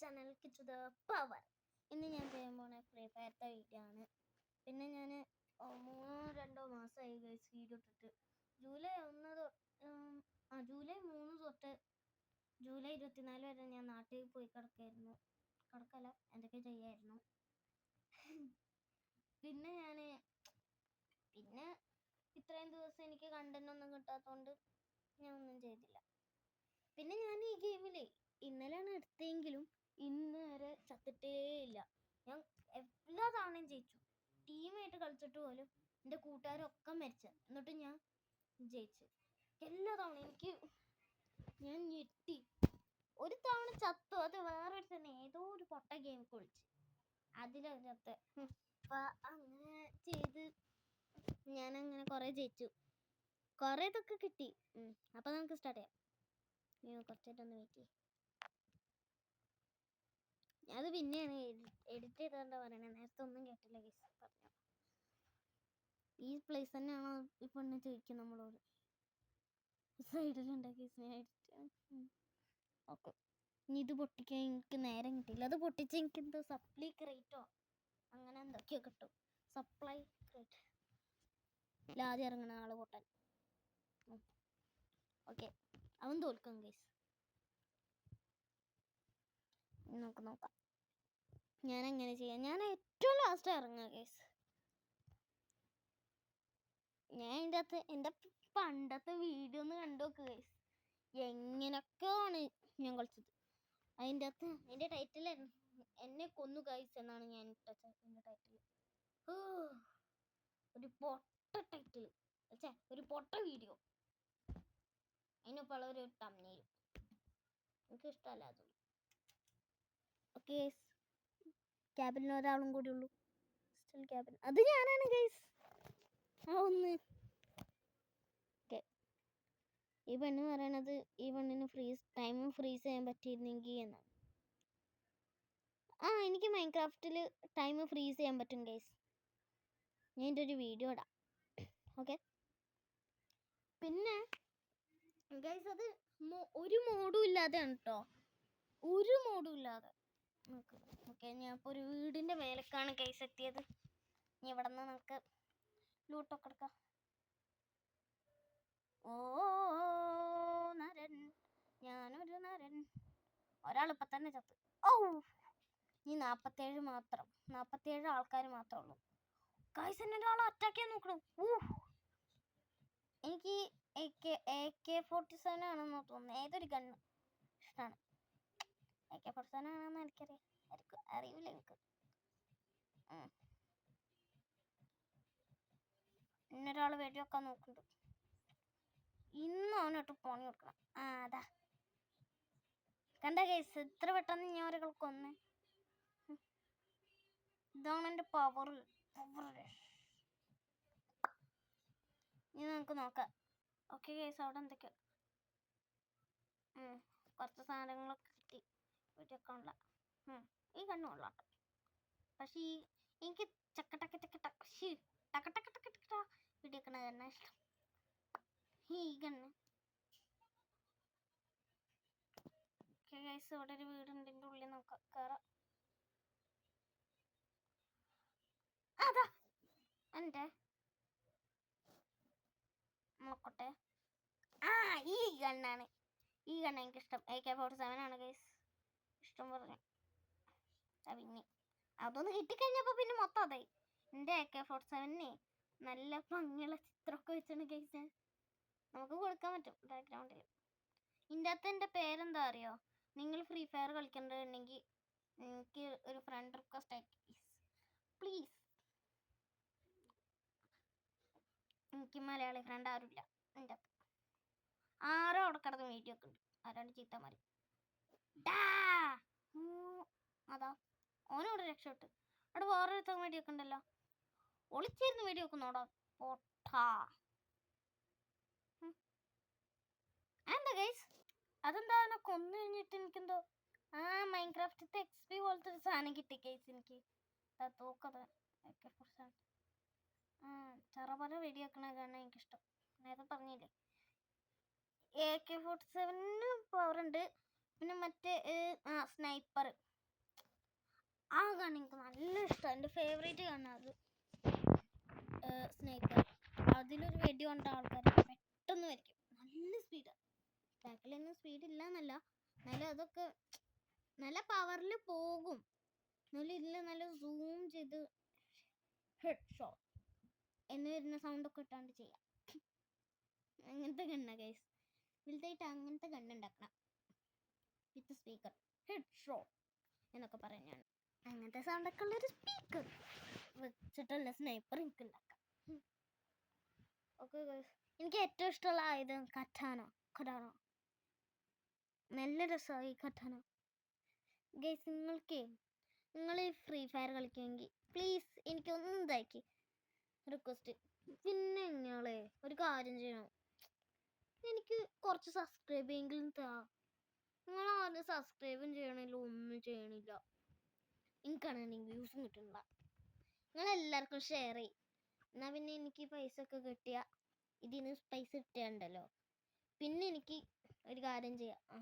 Channel to the power ഇന്ന് ഞാൻ ചെയ്യാൻ പോണ ഫ്രീ ഫയറത്തെ വീഡിയോ ആണ്. പിന്നെ ഞാൻ മൂന്നോ രണ്ടോ മാസമായി ഗൈസ് വീഡിയോ ഇട്ടിട്ട്. ജൂലൈ ഒന്ന് ആ ജൂലൈ മൂന്ന് തൊട്ട് ജൂലൈ ഇരുപത്തിനാല് വരെ ഞാൻ നാട്ടിൽ പോയി കിടക്കായിരുന്നു. കിടക്കല്ല എന്തൊക്കെ ചെയ്യായിരുന്നു. പിന്നെ ഞാൻ പിന്നെ ഇത്രയും ദിവസം എനിക്ക് കണ്ടന്റ് ഒന്നും കിട്ടാത്തതുകൊണ്ട് ഞാൻ ഒന്നും ചെയ്തില്ല. പിന്നെ ഞാൻ ഈ ഗെയിമിൽ ഇന്നലെയാണ് എടുത്തെങ്കിലും ഇന്ന് വരെ ചത്തിട്ടേ ഇല്ല. ഞാൻ എല്ലാ തവണയും ജയിച്ചു. ടീമായിട്ട് കളിച്ചിട്ട് പോലും എന്റെ കൂട്ടുകാരൊക്കെ മരിച്ചു. എന്നിട്ട് ഞാൻ ജയിച്ചു. എല്ലാ തവണ എനിക്ക് ഞാൻ ഞെട്ടി. ഒരു തവണ ചത്തു. അത് വേറെ തന്നെ ഏതോ ഒരു പൊട്ട ഗെയിം കളിച്ച് അതിലകത്ത്. അപ്പൊ അങ്ങനെ ചെയ്ത് ഞാൻ അങ്ങനെ കുറെ ജയിച്ചു. കുറെ ഇതൊക്കെ കിട്ടി. അപ്പൊ നമുക്ക് സ്റ്റാർട്ട് ചെയ്യാം. കുറച്ചായിട്ടൊന്ന് വെയിറ്റ് ചെയ്യും. അത് പിന്നെയാണ് എഡിറ്റ് ചെയ്തോണ്ടാ പറയണേ? നേരത്തെ ഒന്നും കേട്ടില്ല ഗൈസ് പറഞ്ഞു ഈ പ്ലേസ് തന്നെയാണോ ഈ പെണ്ണ് ചോദിക്കും നമ്മളോട്? സൈഡിലുണ്ട് ഗൈസ് ഞാൻ എഡിറ്റ് ഓക്കെ. ഇനി ഇത് പൊട്ടിക്കാൻ എനിക്ക് നേരം കിട്ടിയില്ല. അത് പൊട്ടിച്ച് എനിക്ക് എന്തോ സപ്ലൈ ക്രേറ്റോ അങ്ങനെ എന്തൊക്കെയോ കിട്ടും. സപ്ലൈ ക്രേറ്റ് ആദ്യം ഇറങ്ങണ ആൾ പൊട്ടാൻ. ഓക്കെ. അവൻ തോൽക്കും ഗൈസ് നമുക്ക് നോക്കാം. ഞാൻ എങ്ങനെ ചെയ്യാം? ഞാൻ ഏറ്റവും ലാസ്റ്റ് ഇറങ്ങാം കേസ് ഞാൻ എന്റെ അകത്ത് എന്റെ പണ്ടത്തെ വീഡിയോ ഒന്ന് കണ്ടു നോക്ക് കേസ് എങ്ങനെയൊക്കെയാണ് ഞാൻ കളിച്ചത്. അതിന്റെ അകത്ത് എന്റെ ടൈറ്റിൽ എന്നെ കൊന്നു ഗൈസ് എന്നാണ് ഞാൻ എന്റെ ടൈറ്റിൽ ഒരു പൊട്ട ടൈറ്റിൽ ഛേ ഒരു പൊട്ട വീഡിയോ അതിനൊപ്പം ഒരു തമ്മിലും എനിക്ക് ഇഷ്ടമല്ല അത്. ഓക്കെ ക്യാബിന് ഒരാളും കൂടി ഉള്ളൂ. സ്റ്റിൽ ക്യാബിൻ അത് ഞാനാണ് ഗൈസ് ആ ഒന്ന്. ഓക്കെ ഈ പെണ്ണ് പറയണത് ഈ പെണ്ണിന് ഫ്രീസ് ടൈമും ഫ്രീസ് ചെയ്യാൻ പറ്റിയിരുന്നെങ്കിൽ എന്നാണ്. ആ എനിക്ക് മൈൻക്രാഫ്റ്റിൽ ടൈം ഫ്രീസ് ചെയ്യാൻ പറ്റും ഗൈസ് ഞാൻ എന്റെ ഒരു വീഡിയോ ഇടാം. ഓക്കെ പിന്നെ ഗൈസ് അത് ഒരു മോഡും ഇല്ലാതെയാണ് കേട്ടോ ഒരു മോഡും ഇല്ലാതെ. ഓക്കെ ഞാൻ ഇപ്പോൾ ഒരു വീടിന്റെ മേലേക്കാണ് ഗൈസ് എത്തിയത്. ഇനി ഇവിടെ നിന്ന് നമുക്ക് ലൂട്ടൊക്കെ എടുക്കാം. ഓ നരൻ. ഞാനൊരു നരൻ. ഒരാൾ ഇപ്പൊ തന്നെ ചത്ത്. ഓ ഇനി നാൽപ്പത്തേഴ് മാത്രം. നാൽപ്പത്തേഴ് ആൾക്കാർ മാത്രമേ ഉള്ളൂ. ഗൈസ് എന്നെ ഒരാൾ അറ്റാക്ക് ചെയ്യാൻ നോക്കണം. എനിക്ക് A K A K forty seven ആണെന്ന് തോന്നുന്നു. ഏതൊരു ഗണ്ണ് ഇഷ്ടമാണ് എ കെ ആണെന്ന് എനിക്കറിയാം. ആയിരിക്കും അറിയില്ല എനിക്ക്. ഇന്നൊരാൾ വെക്കാൻ നോക്കുന്നുണ്ട്. ഇന്ന് അവനോട്ട് പണി കൊടുക്കണം. ആ അതാ. കണ്ട കേസ്? ഇത്ര പെട്ടെന്ന് ഞാൻ ഒരാൾ കൊന്ന്. ഇതാണ് എന്റെ പവർ പവർ ഇനി നമുക്ക് നോക്കാം. ഓക്കെ കേസ് അവിടെ എന്തൊക്കെയാ. ഉം, കുറച്ച് സാധനങ്ങളൊക്കെ കിട്ടി. വീട്ടിലേക്കുള്ള ഈ കണ്ണു കൊള്ളാം. ട്ടോ. പക്ഷേ ഈ എനിക്ക് ചക്ക ടക്ക ചക്ക ടക്ക ഷീ ടക്ക ടക്ക ടക്ക ടക്ക വീട്ടിലേക്കണ തന്നെ ഇഷ്ടം. ഈ കണ്ണ്. ഗൈസ് ഇവിടെ ഒരു വീടുണ്ട്. ഉള്ളിൽ നമുക്ക് കയറാം അതാ. എന്റെ നോക്കട്ടെ ആ ഈ ഗണ്ണാണ് ഈ ഗണ്ണ എനിക്കിഷ്ടം എ കെ ഫോർട്ടി സെവൻ ആണ് ഗൈസ് ഇഷ്ടം പറഞ്ഞു പിന്നെ. അതൊന്ന് കിട്ടിക്കഴിഞ്ഞപ്പോൾ പിന്നെ മൊത്തം അതായി. എന്റെ എ കെ ഫോർട്ടി സെവനെ നല്ല ഭംഗിയുള്ള ചിത്രമൊക്കെ വെച്ചാണ് ഗൈസ്. നമുക്ക് കൊടുക്കാൻ പറ്റും ബാക്ക്ഗ്രൗണ്ടിൽ ഇതിന്റെ അകത്ത് എന്റെ പേരെന്താ അറിയോ? നിങ്ങൾ ഫ്രീ ഫയർ കളിക്കേണ്ടതുണ്ടെങ്കിൽ എനിക്ക് ഒരു ഫ്രണ്ട് റിക്വസ്റ്റ് ആക്കി പ്ലീസ് എനിക്ക് മലയാളി ഫ്രണ്ട് ആരുമില്ല. എന്റെ അകത്ത്. ആരോ അവിടെ കിടന്ന് വീഡിയോ ഒക്കെ ഉണ്ട്. ആരാണ്ട് ഡാ! അതാ. ഓനോട് രക്ഷപ്പെട്ടു. അവിടെ വേറെ ഒരുത്തൻ വീഡിയോ ഒക്കെ ഉണ്ടല്ലോ. ഒളിച്ചിരുന്ന് വീഡിയോ ഒക്കെ നോടാ. പൊട്ടാ. എന്താ ഗൈസ് അതെന്താ എന്നെ കൊന്നു കഴിഞ്ഞിട്ട് എനിക്കെന്തോ? ആ മൈൻക്രാഫ്റ്റത്തെ എക്സ് പി പോലത്തെ ഒരു സാധനം കിട്ടി ഗൈസ് എനിക്ക്. തോക്കത് ഒക്കെ ആ ചെറുപല കാരണം എനിക്കിഷ്ടം. നേരത്തെ പറഞ്ഞില്ലേ? എ കെ ഫോർട്ടി പവർ ഉണ്ട്. പിന്നെ മറ്റേ ആ സ്നൈപ്പർ. ആ ഗൺ എനിക്ക് നല്ല ഇഷ്ടം. എന്റെ ഫേവറേറ്റ് ഗണ്ണ അത്. സ്നൈപ്പർ. അതിലൊരു വെടി കൊണ്ട ആൾക്കാർ പെട്ടെന്ന് വരയ്ക്കും നല്ല സ്പീഡാണ് ബാക്കിലൊന്നും സ്പീഡ് ഇല്ല എന്നല്ല എന്നാലും അതൊക്കെ നല്ല പവറിൽ പോകും. നല്ല ഇതിൽ നല്ല സൂം ചെയ്ത് ഹെഡ് ഷോട്ട് എന്ന് വരുന്ന സൗണ്ട് ഒക്കെ ഇട്ടാണ്ട് ചെയ്യാം. അങ്ങനത്തെ ഗണ്ണ ഗൈസ് വലുതായിട്ട് അങ്ങനത്തെ ഗണ്ണ് ഉണ്ടാക്കണം. With speaker. ഹെഡ് ഷോ എന്നൊക്കെ പറയുന്നതാണ് അങ്ങനത്തെ സൗണ്ടൊക്കെ ഉള്ളൊരു സ്പീക്കർ വെച്ചിട്ടുള്ള സ്നൈപ്പർ എനിക്ക് ഉണ്ടാക്കാം ഓക്കെ എനിക്ക് ഏറ്റവും ഇഷ്ടമുള്ള ആയുധം കറ്റാന കടാന നല്ല രസമായി കറ്റാന ഗൈസ് നിങ്ങൾക്ക് നിങ്ങൾ ഫ്രീ ഫയർ കളിക്കുമെങ്കിൽ പ്ലീസ് എനിക്കൊന്ന് ഇതാക്കി റിക്വസ്റ്റ് പിന്നെ നിങ്ങളെ ഒരു കാര്യം ചെയ്യണം. എനിക്ക് കുറച്ച് സബ്സ്ക്രൈബ് എങ്കിലും താ. നിങ്ങൾ ആദ്യം സബ്സ്ക്രൈബും ചെയ്യണില്ല ഒന്നും ചെയ്യണില്ല. എനിക്കാണെങ്കിൽ വ്യൂസും കിട്ടണില്ല. നിങ്ങൾ എല്ലാവർക്കും ഷെയർ ചെയ്യും. എന്നാൽ പിന്നെ എനിക്ക് പൈസ ഒക്കെ കിട്ടിയ ഇതിൽ നിന്ന് പൈസ കിട്ടിയുണ്ടല്ലോ. പിന്നെ എനിക്ക് ഒരു കാര്യം ചെയ്യാം. ആ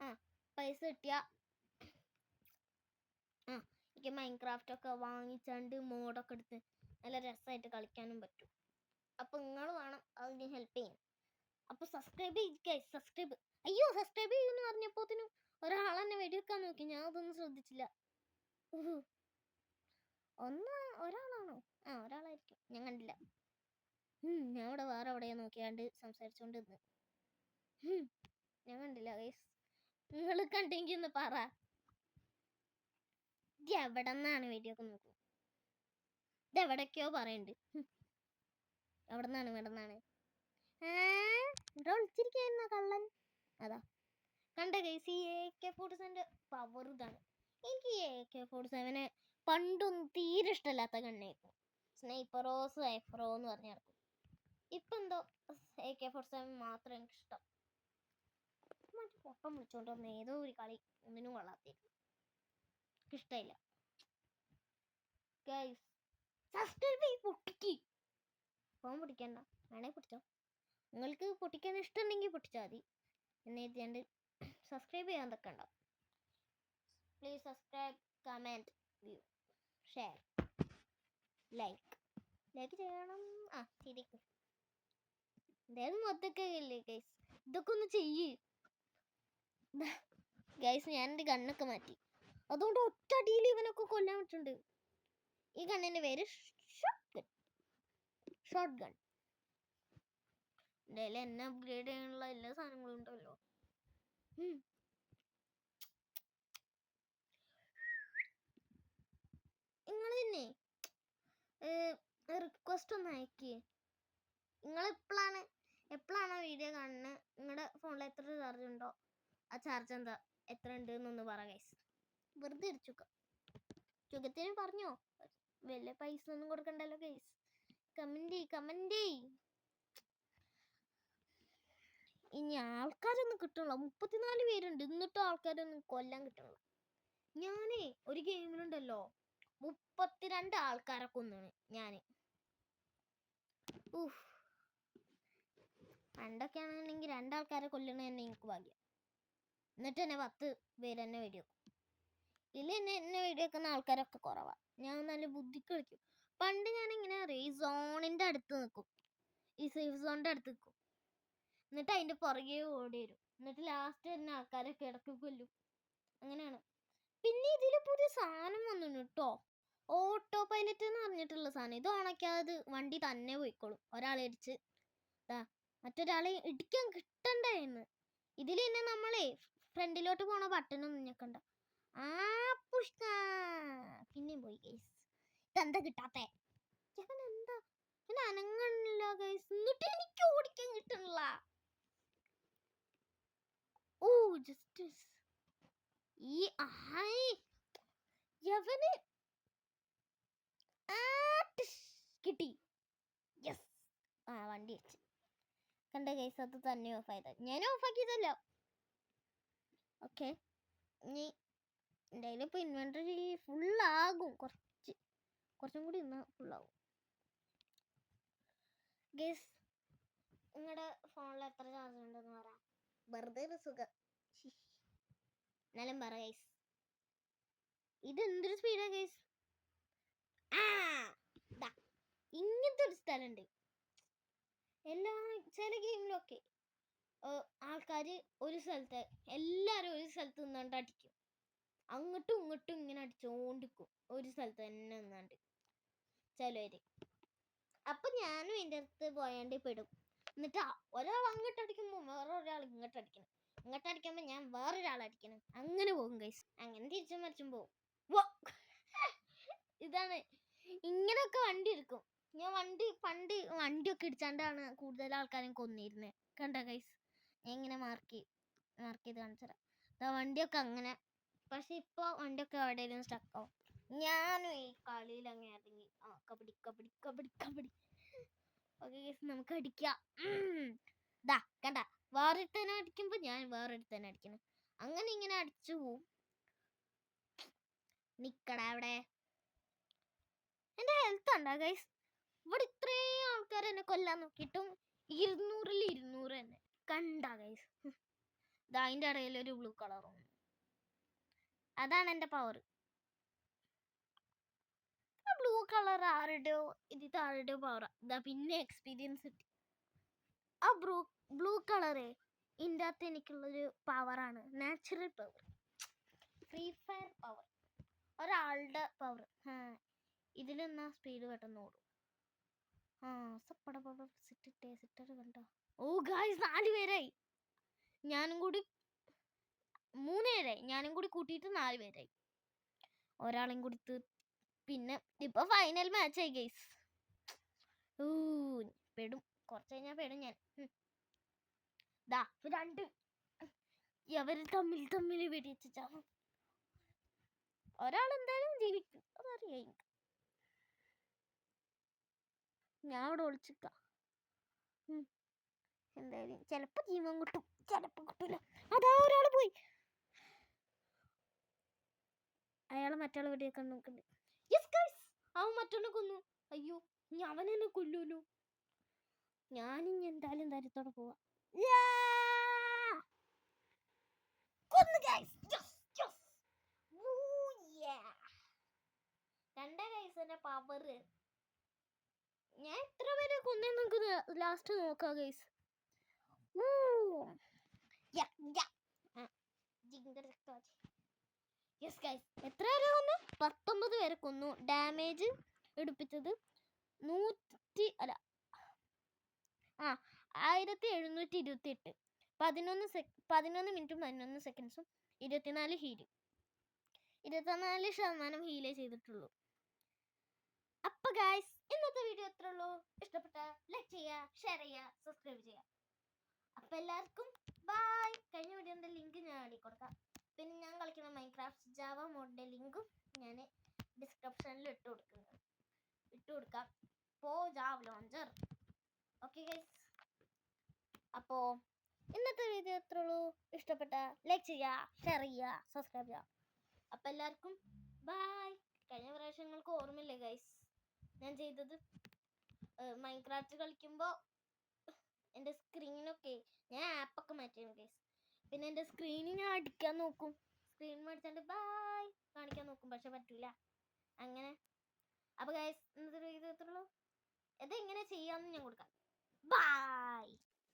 ആ പൈസ കിട്ടിയ ആ എനിക്ക് മൈൻക്രാഫ്റ്റ് ഒക്കെ വാങ്ങിച്ചാണ്ട് മോഡൊക്കെ എടുത്ത് നല്ല രസമായിട്ട് കളിക്കാനും പറ്റും. അപ്പൊ നിങ്ങൾ വേണം അതിന് ഹെൽപ്പ് ചെയ്യാൻ. അപ്പോൾ സബ്സ്ക്രൈബ് ചെയ്യിക്കുക സബ്സ്ക്രൈബ് അയ്യോ സബ്സ്ക്രൈബ് ചെയ്യുമെന്ന് പറഞ്ഞപ്പോത്തിനും ഒരാളെന്നെ വെടിവെക്കാൻ നോക്കി. ഞാൻ അതൊന്നും ശ്രദ്ധിച്ചില്ല. ഒന്ന് ഒരാളാണോ? ആ ഒരാളായിരിക്കും. ഞാൻ കണ്ടില്ല. ഞാൻ ഇവിടെ വേറെ എവിടെയോ നോക്കിയാണ്ട് സംസാരിച്ചോണ്ട് നിന്ന് ഞാൻ കണ്ടില്ല ഗൈസ് നിങ്ങൾ കണ്ടെങ്കിൽ ഒന്ന് പറ. ഇത് എവിടെ നിന്നാണ് വീഡിയോ ഒക്കെ നോക്കൂ ഇത് എവിടേക്കോ പറയുന്നുണ്ട്. എവിടെ നിന്നാണ് ഇവിടെ നിന്നാണ് ഇവിടെ വിളിച്ചിരിക്കായിരുന്നോ കള്ളൻ? അതാ. കണ്ട കേസ് ഈ എ കെ ഫോർട്ടി സെവന്റെ പവർ ഇതാണ്. എനിക്ക് ഈ എ കെ ഫോർട്ടി സെവനെ പണ്ടൊന്നും തീരെ ഇഷ്ടമല്ലാത്ത കണ്ണായിരുന്നു സ്നൈപ്പറോ സൈഫറോ എന്ന് പറഞ്ഞ് നടക്കും ഇപ്പം എന്തോ എ കെ ഫോർട്ടി സെവൻ മാത്രം എനിക്ക് ഇഷ്ടം. മറ്റേ പൊട്ടം വിളിച്ചോണ്ട് വന്ന ഏതോ ഒരു കളി ഒന്നിനും കൊള്ളാത്തേക്ക് ഇഷ്ടമില്ല. ഗൈസ് സബ്സ്ക്രൈബ് ചെയ്ത് പൊട്ടിക്ക്. ഫോൺ പൊട്ടിക്കണ്ട വേണേ പൊട്ടിച്ചോ. നിങ്ങൾക്ക് പൊട്ടിക്കാൻ ഇഷ്ടമുണ്ടെങ്കിൽ പൊട്ടിച്ചാൽ മതി. എന്നെ എത്തിയാണ്ട് സബ്സ്ക്രൈബ് ചെയ്യാൻ തക്കണ്ട please subscribe comment view share like like ചെയ്യണം. ആ ശരിക്കും. എന്തായാലും മൊത്തൊക്കെ ഇല്ലേ ഗൈസ് ഇതൊക്കെ ഒന്ന് ചെയ്യ്. ഗൈസ് ഞാൻ എന്റെ കണ്ണൊക്കെ മാറ്റി. അതുകൊണ്ട് ഒറ്റ അടിയിൽ ഇവനൊക്കെ കൊല്ലാൻ പറ്റുന്നുണ്ട്. ഈ ഗണ്ണിന്റെ പേര് ഷോട്ട് ഗൺ ഷോട്ട് ഗൺ എന്റെ എന്നെ അപ്ഗ്രേഡ് ചെയ്യാനുള്ള എല്ലാ സാധനങ്ങളും ഉണ്ടല്ലോ. നിങ്ങൾ തന്നെ റിക്വസ്റ്റ് ഒന്ന് അയക്കേ. നിങ്ങൾ എപ്പോഴാണ് എപ്പോഴാണ് വീഡിയോ കാണുന്നത് നിങ്ങളുടെ ഫോണിൽ എത്ര ചാർജ് ഉണ്ടോ? ആ ചാർജ് എന്താ? എത്ര ഉണ്ട് എന്നൊന്ന് പറ ഗൈസ് വെറുതെ അടിച്ചുക്ക ചുഖത്തിന് പറഞ്ഞോ? വലിയ പൈസ ഒന്നും കൊടുക്കണ്ടല്ലോ ഗൈസ് കമന്റ് കമന്റ് ഇനി ആൾക്കാരൊന്നും കിട്ടണില്ല. മുപ്പത്തിനാല് പേരുണ്ട്. എന്നിട്ടും ആൾക്കാരൊന്നും കൊല്ലാൻ കിട്ടണില്ല. ഞാനേ ഒരു ഗെയിമിലുണ്ടല്ലോ. മുപ്പത്തിരണ്ട് ആൾക്കാരെ കൊന്നാണ് ഞാൻ. ഊഹ് പണ്ടൊക്കെ ആണെന്നുണ്ടെങ്കിൽ രണ്ടാൾക്കാരെ കൊല്ലണ തന്നെ എനിക്ക് ഭാഗ്യം. എന്നിട്ട് തന്നെ പത്ത് പേര് തന്നെ വെടിവെക്കും. ഇതിൽ എന്നെ എന്നെ വെടിവെക്കുന്ന ആൾക്കാരൊക്കെ കുറവാണ് ഞാൻ നല്ല ബുദ്ധിക്ക് കളിക്കും. പണ്ട് ഞാൻ ഇങ്ങനെ അറിയാം ഈ സോണിന്റെ അടുത്ത് നിൽക്കും ഈ സേഫ് സോണിന്റെ അടുത്ത് നിൽക്കും എന്നിട്ട് അതിന്റെ പുറകെ ഓടി വരും എന്നിട്ട് ലാസ്റ്റ് തന്നെ ആൾക്കാരെ കിടക്കി കൊല്ലും. അങ്ങനെയാണ്. പിന്നെ ഇതിൽ പുതിയ സാധനം വന്നു കേട്ടോ ഓട്ടോ പൈലറ്റ് എന്ന് പറഞ്ഞിട്ടുള്ള സാധനം. ഇത് ഉണക്കാത് വണ്ടി തന്നെ പോയിക്കോളും. ഒരാളെ ഇടിച്ച്. ദാ മറ്റൊരാളെ ഇടിക്കാൻ കിട്ടണ്ടായിരുന്നു ഇതിൽ തന്നെ നമ്മളെ ഫ്രണ്ടിലോട്ട് പോണ ബട്ടണൊന്നും ഞെക്കണ്ട. ആ പുഷ്ക പിന്നെയും പോയി ഗൈസ് ഇതെന്താ കിട്ടാത്തേ? ഞാൻ എന്താ ഞാൻ അനങ്ങണില്ല ഗൈസ് എന്നിട്ട് എനിക്ക് ഓടിക്കാൻ കിട്ടണില്ല. ഓ ജസ്റ്റ് ഈ ആയ് യവന് കിട്ടി യെസ് ആ വണ്ടി വെച്ച്. കണ്ട കേസ് അത് തന്നെ ഓഫ് ആയത്. ഞാൻ ഓഫ് ആക്കിയതല്ല. ഓക്കെ ഇനി എന്തായാലും ഇപ്പോൾ ഇൻവെന്ററി ഫുള്ളാകും കുറച്ച് കുറച്ചും കൂടി ഇന്ന് ഫുള്ളാകും ഗേസ് നിങ്ങളുടെ ഫോണിൽ എത്ര ചാർജ് ഉണ്ടെന്ന് പറയാം വെറുതെ ഒരു സുഖം. എന്നാലും പറ ഗൈസ് ഇത് എന്തൊരു സ്പീഡാ ഗൈസ് ആ ഇങ്ങനത്തെ ഒരു സ്ഥലമുണ്ട് എല്ലാ ചില ഗെയിമിലൊക്കെ ആൾക്കാർ ഒരു സ്ഥലത്ത് എല്ലാവരും ഒരു സ്ഥലത്ത് നിന്നാണ്ട് അടിക്കും. അങ്ങോട്ടും ഇങ്ങോട്ടും ഇങ്ങനെ അടിച്ചോണ്ടിരിക്കും. ഒരു സ്ഥലത്ത് തന്നെ നിന്നാണ്ട് ചിലവര്. അപ്പൊ ഞാനും എന്റെ അടുത്ത് പോയാണ്ട് പെടും. എന്നിട്ട് ഒരാൾ അങ്ങോട്ട് അടിക്കുമ്പോൾ ഇങ്ങോട്ട് അടിക്കണം ഇങ്ങോട്ട് അടിക്കുമ്പോൾ ഞാൻ വേറൊരാൾ അടിക്കണം അങ്ങനെ പോകും ഗൈസ് അങ്ങനെ തിരിച്ചും മറിച്ചും പോകും! ഇതാണ്. ഇങ്ങനെയൊക്കെ വണ്ടി എടുക്കും. ഞാൻ വണ്ടി പണ്ട് വണ്ടിയൊക്കെ ഇടിച്ചാണ്ടാണ് കൂടുതൽ ആൾക്കാരും കൊന്നിരുന്നത് കണ്ട ഗൈസ് ഞാൻ ഇങ്ങനെ മാർക്ക് മാർക്ക് ചെയ്ത് കാണിച്ചുതരാം വണ്ടി വണ്ടിയൊക്കെ അങ്ങനെ. പക്ഷെ ഇപ്പോൾ വണ്ടിയൊക്കെ എവിടെയെങ്കിലും സ്റ്റക്കാവും ഞാനും ഈ കളിയിൽ അങ്ങനെ ഇറങ്ങി. ആ കബഡി കബഡി കബഡി കബഡി. ഓക്കെ നമുക്ക് അടിക്കാം. ദാ കണ്ട? വേറൊരുത്തനെ അടിക്കുമ്പോൾ ഞാൻ വേറൊരുത്തനെ അടിക്കണം അങ്ങനെ ഇങ്ങനെ അടിച്ചു പോവും. നിക്കട അവിടെ. എന്റെ ഹെൽത്ത് ഉണ്ടോ ഗൈസ് ഇവിടെ ഇത്രയും ആൾക്കാർ എന്നെ കൊല്ലാൻ നോക്കിയിട്ടും ഇരുന്നൂറിൽ ഇരുന്നൂറ് തന്നെ കണ്ട ഗൈസ് ഇതാ അതിന്റെ ഇടയിൽ ഒരു ബ്ലൂ കളറും അതാണ് എന്റെ പവർ ബ്ലൂ കളർ ആരുടെയോ ഇത് ആരുടെയോ പവറാണ് ഇതാ പിന്നെ എക്സ്പീരിയൻസ് കിട്ടി. ആ ബ്ലൂ ബ്ലൂ കളറ് ഇതിന്റെ അകത്ത് എനിക്കുള്ളൊരു പവറാണ്. Natural power. Free fire power. ഒരാളുടെ പവർ. ഇതിൽ സ്പീഡ് പെട്ടെന്ന് ഓടും. ആ സപ്പട പവർ സിറ്റിട്ടേ സിറ്റർ കണ്ടോ. ഓ ഗായ്സ് നാല് പേരായി. ഞാനും കൂടി മൂന്ന് പേരായി. ഞാനും കൂടി കൂട്ടിയിട്ട് നാല് പേരായി. ഒരാളെയും കൂടി പിന്നെ ഇപ്പൊ ഫൈനൽ മാച്ചായി ഗൈസ് പെടും. കുറച്ച് കഴിഞ്ഞാൽ പെടും ഞാൻ. ദാ രണ്ട്. അവർ തമ്മിൽ തമ്മിൽ വെടിച്ച് ചാവും ഒരാൾ എന്തായാലും ജീവിക്കും. അതറിയാം എനിക്ക്. ഞാൻ അവിടെ ഒളിച്ചിക്ക. എന്തായാലും ചെലപ്പോ ജീവൻ കിട്ടും. ചെലപ്പോ കിട്ടൂല. അതാ ഒരാൾ പോയി. അയാൾ മറ്റാൾ വെടിയൊക്കെ നോക്കുന്നുണ്ട് അവൻ മറ്റൊന്നെ കൊന്നു. അയ്യോ ഇനി അവൻ എന്നെ കൊല്ലൂലോ ഞാനിനി എന്തായാലും ധൈര്യത്തോടെ പോവാ. രണ്ടേ ഗൈസിന്റെ പവർ ഞാൻ എത്ര പേരെ കൊന്നേ നമുക്ക് ലാസ്റ്റ് നോക്കാം ഗൈസ് യെസ് ഗൈസ് എത്ര പേരെ കൊന്നു? പത്തൊമ്പത് പേരെ കൊന്നു. ഡാമേജ് എടുപ്പിച്ചത് നൂറ്റി അല്ല ആ ആയിരത്തി എഴുന്നൂറ്റി ഇരുപത്തി എട്ട് പതിനൊന്ന് സെ പതിനൊന്ന് മിനിറ്റും പതിനൊന്ന് സെക്കൻഡ്സും. ഇരുപത്തിനാല് ഹീലും ഇരുപത്തിനാല് ശതമാനം ഹീലേ ചെയ്തിട്ടുള്ളൂ. അപ്പൊ ഗായ്സ് ഇന്നത്തെ വീഡിയോ എത്ര ഉള്ളൂ. ഇഷ്ടപ്പെട്ട ലൈക്ക് ചെയ്യുക ഷെയർ ചെയ്യുക സബ്സ്ക്രൈബ് ചെയ്യുക അപ്പൊ എല്ലാവർക്കും ബൈ കഴിഞ്ഞ വീഡിയോന്റെ ലിങ്ക് ഞാൻ ആടി കൊടുക്കാം. പിന്നെ ഞാൻ കളിക്കുന്ന മൈൻക്രാഫ്റ്റ് ജാവ മോഡിന്റെ ലിങ്കും ഞാൻ ഡിസ്ക്രിപ്ഷനിൽ ഇട്ട് കൊടുക്കുന്നത് ഇട്ട് കൊടുക്കാം. പോ ജാവ് ലോഞ്ചർ ഓക്കെ ഗൈസ് അപ്പോ ഇന്നത്തെ വീഡിയോ എത്ര ഉള്ളൂ ഇഷ്ടപ്പെട്ട ലൈക്ക് ചെയ്യുക ഷെയർ ചെയ്യുക സബ്സ്ക്രൈബ് ചെയ്യുക. അപ്പൊ എല്ലാവർക്കും ബൈ കഴിഞ്ഞ പ്രാവശ്യം നിങ്ങൾക്ക് ഓർമ്മയില്ലേ ഗൈസ് ഞാൻ ചെയ്തത് മൈൻക്രാഫ്റ്റ് കളിക്കുമ്പോൾ എന്റെ സ്ക്രീനൊക്കെ ഞാൻ ആപ്പൊക്കെ മാറ്റിയാണ് ഗൈസ് പിന്നെ എന്റെ സ്ക്രീനിൽ ഞാൻ അടിക്കാൻ നോക്കും. സ്ക്രീൻ മേടിച്ചാണ്ട് ബായ് കാണിക്കാൻ നോക്കും പക്ഷെ പറ്റൂല. അങ്ങനെ. അപ്പോൾ ഗൈസ് ഇന്നത്തെ വീഡിയോ എത്ര ഉള്ളൂ എങ്ങനെ ചെയ്യാമെന്ന് ഞാൻ കൊടുക്കാം. ബായ്